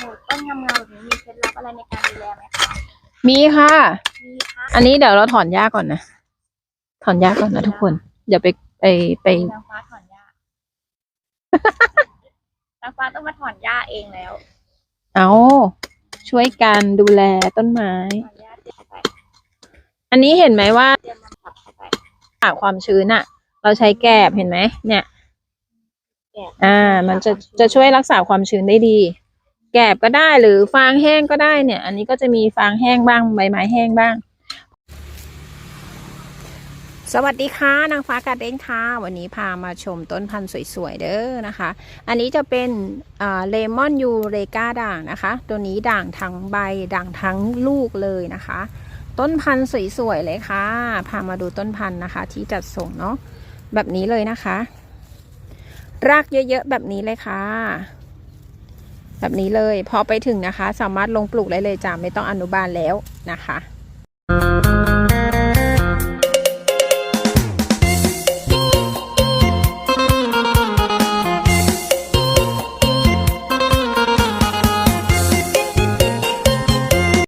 โหต้นงามๆแบบนี้มีเคล็ดลับอะไรในการดูแลไหมคะมีค่ะ มีค่ะอันนี้เดี๋ยวเราถอนหญ้าก่อนนะ ถอนหญ้าก่อนนะทุกคนเดี๋ยวไปไปไป นางฟ้าถอนหญ้านางฟ้าต้องมาถอนหญ้าเองแล้วเอาช่วยกันดูแลต้นไม้ ถอนหญ้าเตรียมไปอันนี้เห็นไหมว่าเตรียมมันขับเข้าไปหาความชื้นอะเราใช้แกบเห็นไหมเนี่ย แกะอ่า มันจะจะช่วยรักษาความชื้นได้ดี แกบก็ได้หรือฟางแห้งก็ได้เนี่ย อันนี้ก็จะมีฟางแห้งบ้างใบไม้แห้งบ้าง สวัสดีค่ะนางฟ้าการเด้นค่ะวันนี้พามาชมต้นพันธุ์สวยๆเด้อนะคะ อันนี้จะเป็นเลมอนยูเรกาด่างนะคะ ตัวนี้ด่างทั้งใบด่างทั้งลูกเลยนะคะ ต้นพันธุ์สวยๆเลยค่ะ พามาดูต้นพันธุ์นะคะ ที่จัดส่งเนาะแบบนี้เลยนะคะ รากเยอะๆแบบนี้เลยค่ะ แบบนี้เลย พอไปถึงนะคะ สามารถลงปลูกได้เลยจ้ะไม่ต้องอนุบาลแล้วนะคะ